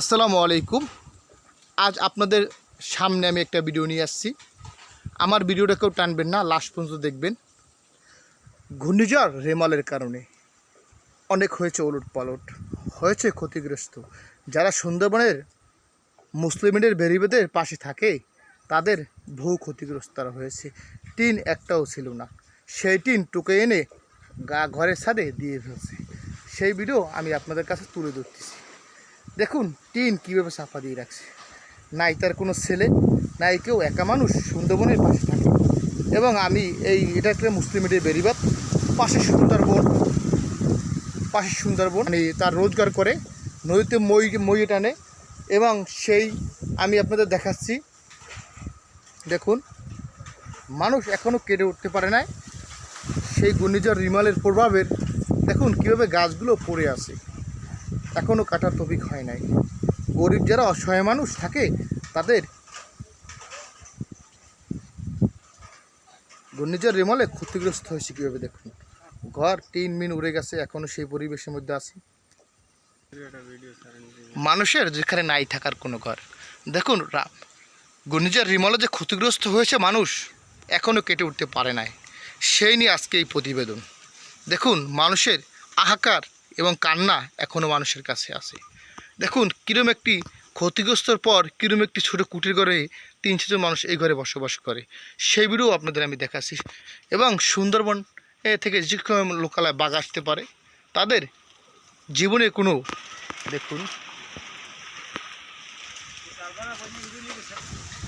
আসসালামু আলাইকুম। আজ আপনাদের সামনে আমি একটা ভিডিও নিয়ে আসছি। আমার ভিডিওটা কেউ টানবেন না, লাস্ট পর্যন্ত দেখবেন। ঘূর্ণিঝড় রেমালের কারণে অনেক হয়েছে ওলট পালট হয়েছে ক্ষতিগ্রস্ত। যারা সুন্দরবনের মুসলিমের বেরিবেদের পাশে থাকে, তাদের বহু ক্ষতিগ্রস্ত হয়েছে। টিন একটাও ছিল না। সেই টিন টুকে এনে গা ঘরের ছাদে দিয়ে ফেলছে। সেই ভিডিও আমি আপনাদের কাছে তুলে ধরতেছি। দেখুন, টিন কীভাবে চাপা দিয়ে রাখছে। নাই তার কোনো ছেলে, নাই কেউ, একা মানুষ সুন্দরবনের পাশে থাকে। এবং আমি এই, এটা একটা মুসলিম মিডিয়া বেরিবাদ। পাশে সুন্দরবন পাশে সুন্দরবন। মানে তার রোজগার করে, নদীতে মই মই টানে। এবং সেই আমি আপনাদের দেখাচ্ছি। দেখুন, মানুষ এখনও কেটে উঠতে পারে না সেই ঘূর্ণিঝড় রিমালের প্রভাবের, দেখুন কীভাবে গাছগুলো পড়ে আছে। এখনও কাটার তফিক হয় নাই। গরিব যারা অসহায় মানুষ থাকে, তাদের ঘূর্ণিঝড় রেমলে ক্ষতিগ্রস্ত হয়েছে কীভাবে দেখুন। ঘর টিন মিন উড়ে গেছে এখনও সেই পরিবেশের মধ্যে আছে। মানুষের যেখানে নাই থাকার কোনো ঘর। দেখুন ঘূর্ণিঝড় রিমলে যে ক্ষতিগ্রস্ত হয়েছে মানুষ এখনও কেটে উঠতে পারে নাই। সেই নিয়ে আজকে এই প্রতিবেদন। দেখুন, মানুষের আহাকার এবং কান্না এখনও মানুষের কাছে আছে। দেখুন, কিরম একটি ক্ষতিগ্রস্তর পর কিরম একটি ছোটো কুটির ঘরে তিন চারজন মানুষ এই ঘরে বসবাস করে। সেই ভিডিও আপনাদের আমি দেখাচ্ছি। এবং সুন্দরবন থেকে যে লোকালয় বাঘ আসতে পারে, তাদের জীবনে কোনো, দেখুন,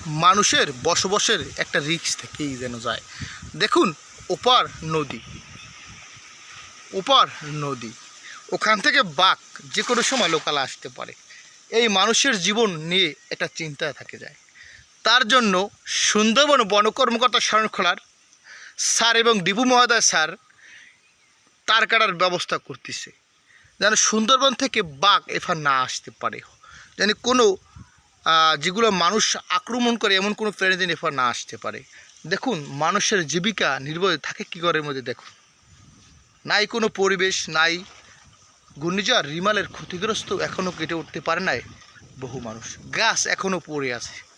মানুষের বসবাসের একটা রিক্স থেকেই যেন যায়। দেখুন, ওপার নদী ওপার নদী। ওখান থেকে বাঘ যে কোনো সময় লোকাল আসতে পারে। এই মানুষের জীবন নিয়ে একটা চিন্তায় থাকে যায়। তার জন্য সুন্দরবন বন কর্মকর্তা শরণখোলার স্যার এবং ডিপু মহোদয় স্যার তার কাটার ব্যবস্থা করতেছে। যেন সুন্দরবন থেকে বাঘ এফার না আসতে পারে। যেন কোনো যেগুলো মানুষ আক্রমণ করে এমন কোনো প্রাণী যেন এফার না আসতে পারে। দেখুন, মানুষের জীবিকা নির্ভর থাকে কী করে মধ্যে, দেখুন। নাই কোনো পরিবেশ, নাই ঘূর্ণিঝড় রিমালের ক্ষতিগ্রস্ত এখনও কেটে উঠতে পারে নাই বহু মানুষ। গাছ এখনও পড়ে আছে।